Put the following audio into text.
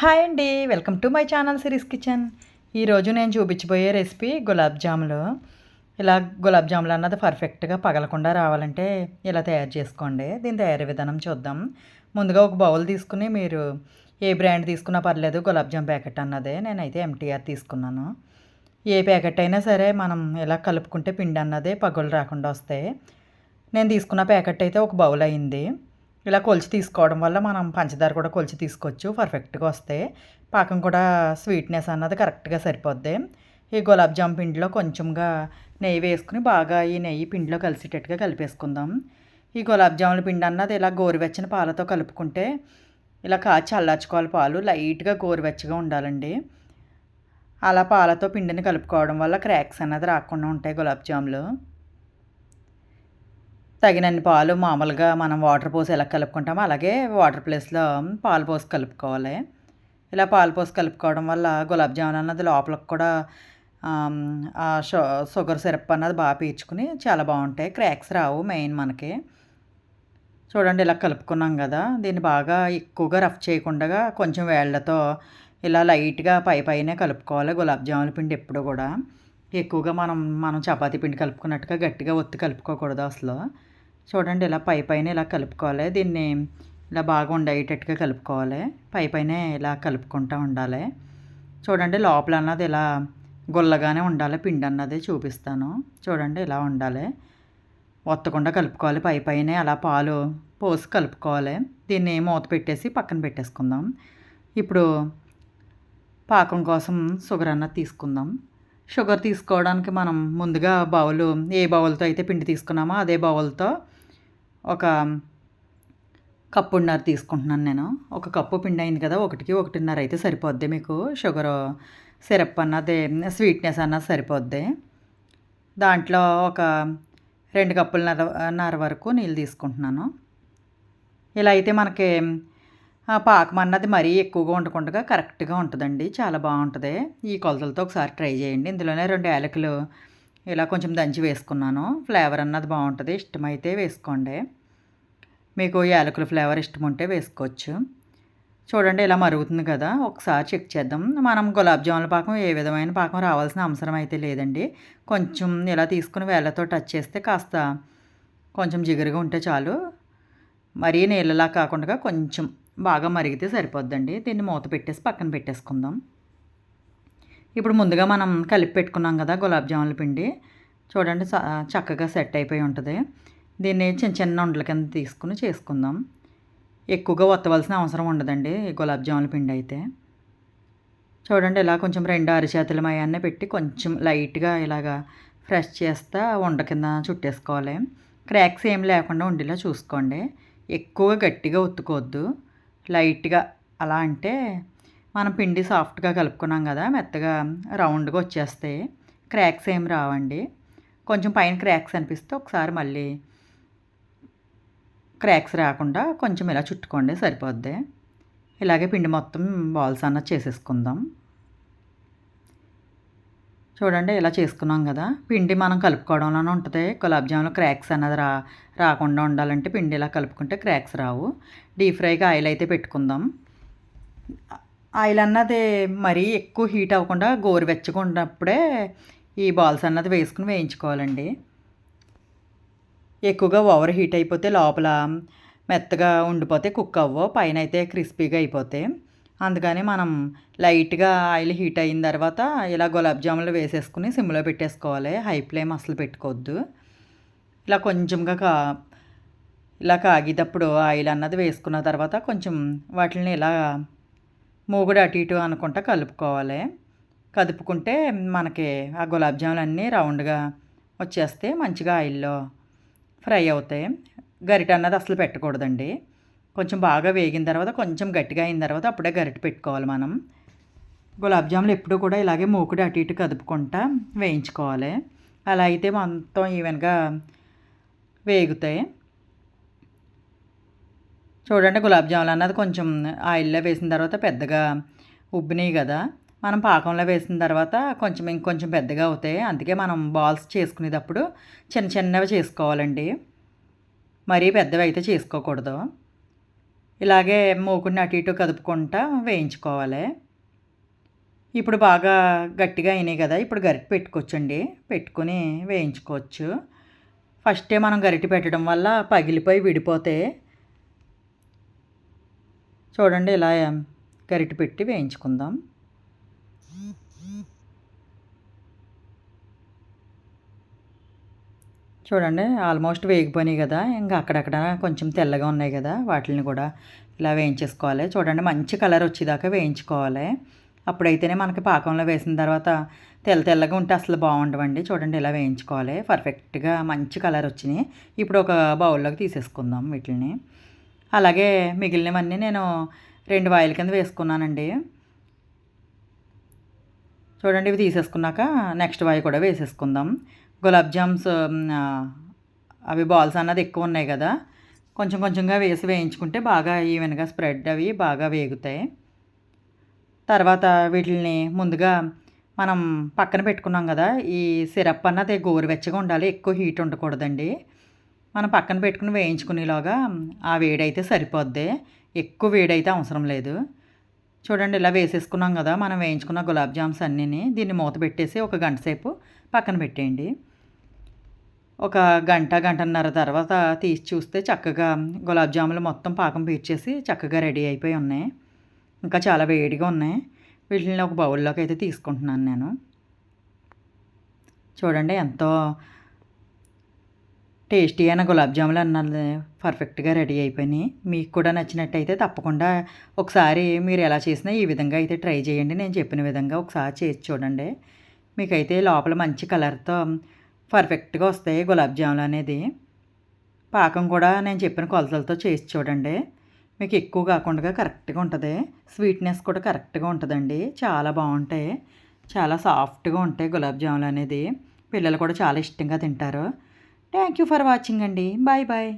Hi అండి welcome to my channel Siri's kitchen. ఈరోజు నేను చూపించబోయే రెసిపీ గులాబ్ జాములు. ఇలా గులాబ్ జాములు అన్నది పర్ఫెక్ట్గా పగలకుండా రావాలంటే ఇలా తయారు చేసుకోండి. దీని తయారీ విధానం చూద్దాం. ముందుగా ఒక బౌల్ తీసుకుని మీరు ఏ బ్రాండ్ తీసుకున్నా పర్లేదు గులాబ్ జామ్ ప్యాకెట్ అన్నదే. నేనైతే ఎంటీఆర్ తీసుకున్నాను. ఏ ప్యాకెట్ అయినా సరే మనం ఇలా కలుపుకుంటే పిండి అన్నదే పగులు రాకుండా వస్తాయి. నేను తీసుకున్న ప్యాకెట్ అయితే ఒక బౌల్ అయింది. ఇలా కొలిచి తీసుకోవడం వల్ల మనం పంచదార కూడా కొలిచి తీసుకోవచ్చు. పర్ఫెక్ట్గా వస్తే పాకం కూడా స్వీట్నెస్ అన్నది కరెక్ట్గా సరిపోద్ది. ఈ గులాబ్ జామ్ పిండిలో కొంచెంగా నెయ్యి వేసుకుని బాగా ఈ నెయ్యి పిండిలో కలిసేటట్టుగా కలిపేసుకుందాం. ఈ గులాబ్ జాముల పిండి అన్నది ఇలా గోరువెచ్చని పాలతో కలుపుకుంటే ఇలా కాచి అల్లాచుకోవాలి పాలు. లైట్గా గోరువెచ్చగా ఉండాలండి. అలా పాలతో పిండిని కలుపుకోవడం వల్ల క్రాక్స్ అన్నది రాకుండా ఉంటాయి గులాబ్ జాములు. తగినన్ని పాలు మామూలుగా మనం వాటర్ పోసి ఎలా కలుపుకుంటామో అలాగే వాటర్ ప్లేస్లో పాలు పోసి కలుపుకోవాలి. ఇలా పాలు పోసి కలుపుకోవడం వల్ల గులాబ్ జామున్ అన్నది లోపలికి కూడా ఆ షుగర్ సిరప్ అన్నది బాగా పీల్చుకుని చాలా బాగుంటాయి. క్రాక్స్ రావు మెయిన్ మనకి. చూడండి ఇలా కలుపుకున్నాం కదా దీన్ని బాగా ఎక్కువగా రఫ్ చేయకుండా కొంచెం వేళ్ళతో ఇలా లైట్గా పై పైనే కలుపుకోవాలి గులాబ్ జామున్ పిండి ఎప్పుడు కూడా. ఎక్కువగా మనం మనం చపాతీ పిండి కలుపుకున్నట్టుగా గట్టిగా ఒత్తి కలుపుకోకూడదు అసలు. చూడండి ఇలా పై పైన ఇలా కలుపుకోవాలి. దీన్ని ఇలా బాగా ఉండేటట్టుగా కలుపుకోవాలి. పై పైన ఇలా కలుపుకుంటూ ఉండాలి. చూడండి లోపల అన్నది ఇలా గుల్లగానే ఉండాలి. పిండి అన్నది చూపిస్తాను. చూడండి ఇలా ఉండాలి. ఒత్తకుండా కలుపుకోవాలి. పై పైన అలా పాలు పోసి కలుపుకోవాలి. దీన్ని మూత పెట్టేసి పక్కన పెట్టేసుకుందాం. ఇప్పుడు పాకం కోసం షుగర్ అన్నది తీసుకుందాం. షుగర్ తీసుకోవడానికి మనం ముందుగా బౌలు ఏ బౌల్తో అయితే పిండి తీసుకున్నామో అదే బౌల్తో ఒక కప్పున్నర తీసుకుంటున్నాను నేను. ఒక కప్పు పిండి అయింది కదా ఒకటికి ఒకటిన్నర అయితే సరిపోద్ది మీకు. షుగర్ సిరప్ అన్నది స్వీట్నెస్ అన్నది సరిపోద్ది. దాంట్లో ఒక రెండు కప్పులన్నర నర వరకు నీళ్ళు తీసుకుంటున్నాను. ఇలా అయితే మనకి పాకం అన్నది మరీ ఎక్కువగా ఉండకుండా కరెక్ట్గా ఉంటుందండి. చాలా బాగుంటుంది. ఈ కొలతలతో ఒకసారి ట్రై చేయండి. ఇందులోనే రెండు ఏలకులు ఇలా కొంచెం దంచి వేసుకున్నాను. ఫ్లేవర్ అన్నది బాగుంటుంది. ఇష్టమైతే వేసుకోండి. మీకు యాలకుల ఫ్లేవర్ ఇష్టం ఉంటే వేసుకోవచ్చు. చూడండి ఇలా మరుగుతుంది కదా ఒకసారి చెక్ చేద్దాం. మనం గులాబ్ జాముల పాకం ఏ విధమైన పాకం రావాల్సిన అవసరం అయితే లేదండి. కొంచెం ఇలా తీసుకుని వేళ్ళతో టచ్ చేస్తే కాస్త కొంచెం జిగురుగా ఉంటే చాలు. మరీ నీళ్ళలా కాకుండా కొంచెం బాగా మరిగితే సరిపోద్దండి. దీన్ని మూత పెట్టేసి పక్కన పెట్టేసుకుందాం. ఇప్పుడు ముందుగా మనం కలిపి పెట్టుకున్నాం కదా గులాబ్ జాముల పిండి. చూడండి చక్కగా సెట్ అయిపోయి ఉంటుంది. దీన్ని చిన్న చిన్న ఉండల కింద తీసుకుని చేసుకుందాం. ఎక్కువగా ఒత్తవలసిన అవసరం ఉండదండి గులాబ్ జాముల పిండి అయితే. చూడండి ఇలా కొంచెం రెండు అరిచేతుల మయాన్నే పెట్టి కొంచెం లైట్గా ఇలాగా ఫ్రెష్ చేస్తా ఉండ కింద చుట్టేసుకోవాలి. క్రాక్స్ ఏం లేకుండా ఉండేలా చూసుకోండి. ఎక్కువగా గట్టిగా ఒత్తుకోవద్దు. లైట్గా అలా అంటే మనం పిండి సాఫ్ట్గా కలుపుకున్నాం కదా మెత్తగా రౌండ్గా వచ్చేస్తాయి. క్రాక్స్ ఏం రావండి. కొంచెం పైన క్రాక్స్ అనిపిస్తే ఒకసారి మళ్ళీ క్రాక్స్ రాకుండా కొంచెం ఇలా చుట్టుకోండి సరిపోద్ది. ఇలాగే పిండి మొత్తం బాల్స్ అన్నది చేసేసుకుందాం. చూడండి ఇలా చేసుకున్నాం కదా. పిండి మనం కలుపుకోవడంలోనే ఉంటుంది. గులాబ్ జాములు క్రాక్స్ అన్నది రా రాకుండా ఉండాలంటే పిండి ఇలా కలుపుకుంటే క్రాక్స్ రావు. డీప్ ఫ్రైగా ఆయిల్ అయితే పెట్టుకుందాం. ఆయిల్ అన్నది మరీ ఎక్కువ హీట్ అవ్వకుండా గోరువెచ్చగా ఉన్నప్పుడే ఈ బాల్స్ అన్నది వేసుకుని వేయించుకోవాలండి. ఎక్కువగా ఓవర్ హీట్ అయిపోతే లోపల మెత్తగా ఉండిపోతే కుక్ అవ్వో పైన అయితే క్రిస్పీగా అయిపోతే. అందుకని మనం లైట్గా ఆయిల్ హీట్ అయిన తర్వాత ఇలా గులాబ్ జాములు వేసేసుకుని సిమ్లో పెట్టేసుకోవాలి. హై ఫ్లేమ్ అసలు పెట్టుకోవద్దు. ఇలా కొంచెంగా కా ఇలా కాగేటప్పుడు ఆయిల్ అన్నది వేసుకున్న తర్వాత కొంచెం వాటిని ఇలా మూగుడు అటు ఇటు అనుకుంటా కలుపుకోవాలి. కదుపుకుంటే మనకి ఆ గులాబ్ జాములు అన్నీ రౌండ్గా వచ్చేస్తే మంచిగా ఆయిల్లో ఫ్రై అవుతాయి గరిట అన్నది అసలు పెట్టకూడదండి. కొంచెం బాగా వేగిన తర్వాత కొంచెం గట్టిగా అయిన తర్వాత అప్పుడే గరిట పెట్టుకోవాలి మనం. గులాబ్ జాములు ఎప్పుడూ కూడా ఇలాగే మూకుడు అటు ఇటు కదుపుకుంటా వేయించుకోవాలి. అలా అయితే మొత్తం ఈవెన్గా వేగుతాయి. చూడండి గులాబ్ జాములు అన్నది కొంచెం ఆయిల్లో వేసిన తర్వాత పెద్దగా ఉబ్బినాయి కదా. మనం పాకంలో వేసిన తర్వాత కొంచెం ఇంకొంచెం పెద్దగా అవుతాయి. అందుకే మనం బాల్స్ చేసుకునేటప్పుడు చిన్న చిన్నవి చేసుకోవాలండి. మరీ పెద్దవి అయితే చేసుకోకూడదు. ఇలాగే మూకుడిని అటు ఇటు కదుపుకుంటా వేయించుకోవాలి. ఇప్పుడు బాగా గట్టిగా అయినాయి కదా ఇప్పుడు గరిటె పెట్టుకోవచ్చండి. పెట్టుకుని వేయించుకోవచ్చు. ఫస్టే మనం గరిటె పెట్టడం వల్ల పగిలిపోయి విడిపోతే చూడండి ఇలా గరిటె పెట్టి వేయించుకుందాం. చూడండి ఆల్మోస్ట్ వేగిపోయినాయి కదా. ఇంకా అక్కడక్కడ కొంచెం తెల్లగా ఉన్నాయి కదా. వాటిని కూడా ఇలా వేయించేసుకోవాలి. చూడండి మంచి కలర్ వచ్చేదాకా వేయించుకోవాలి. అప్పుడైతేనే మనకి పాకంలో వేసిన తర్వాత తెల్ల తెల్లగా ఉంటే అసలు బాగుండవండి. చూడండి ఇలా వేయించుకోవాలి. పర్ఫెక్ట్గా మంచి కలర్ వచ్చినాయి. ఇప్పుడు ఒక బౌల్లోకి తీసేసుకుందాం వీటిని అలాగే మిగిలినవన్నీ నేను రెండు వాయిల కింద వేసుకున్నానండి. చూడండి ఇవి తీసేసుకున్నాక నెక్స్ట్ వాయి కూడా వేసేసుకుందాం. గులాబ్ జామ్స్ అవి బాల్స్ అన్నది ఎక్కువ ఉన్నాయి కదా. కొంచెం కొంచెంగా వేసి వేయించుకుంటే బాగా ఈవెన్గా స్ప్రెడ్ అవి బాగా వేగుతాయి. తర్వాత వీటిని ముందుగా మనం పక్కన పెట్టుకున్నాం కదా ఈ సిరప్ అన్నది గోరువెచ్చగా ఉండాలి ఎక్కువ హీట్ ఉండకూడదండి. మనం పక్కన పెట్టుకుని వేయించుకునేలాగా ఆ వేడైతే సరిపోద్ది. ఎక్కువ వేడైతే అవసరం లేదు. చూడండి ఇలా వేసేసుకున్నాం కదా మనం వేయించుకున్న గులాబ్ జామ్స్ అన్నీని దీన్ని మూత పెట్టేసి ఒక గంట సేపు పక్కన పెట్టేయండి. ఒక గంట గంటన్నర తర్వాత తీసి చూస్తే చక్కగా గులాబ్ జాములు మొత్తం పాకం పీర్చేసి చక్కగా రెడీ అయిపోయి ఉన్నాయి. ఇంకా చాలా వేడిగా ఉన్నాయి. వీటిని ఒక బౌల్లోకి అయితే తీసుకుంటున్నాను నేను. చూడండి ఎంతో టేస్టీ అయిన గులాబ్ జాములు అన్నది పర్ఫెక్ట్గా రెడీ అయిపోయినాయి. మీకు కూడా నచ్చినట్టయితే తప్పకుండా ఒకసారి మీరు ఎలా చేసినా ఈ విధంగా అయితే ట్రై చేయండి. నేను చెప్పిన విధంగా ఒకసారి చేసి చూడండి. మీకైతే లోపల మంచి కలర్తో పర్ఫెక్ట్గా వస్తాయి గులాబ్ జాములు అనేది. పాకం కూడా నేను చెప్పిన కొలతలతో చేసి చూడండి. మీకు ఎక్కువ కాకుండా కరెక్ట్గా ఉంటుంది. స్వీట్నెస్ కూడా కరెక్ట్గా ఉంటుందండి. చాలా బాగుంటాయి. చాలా సాఫ్ట్గా ఉంటాయి గులాబ్ జాములు అనేది. పిల్లలు కూడా చాలా ఇష్టంగా తింటారు. థ్యాంక్ యూ ఫర్ వాచింగ్ అండి. Bye bye.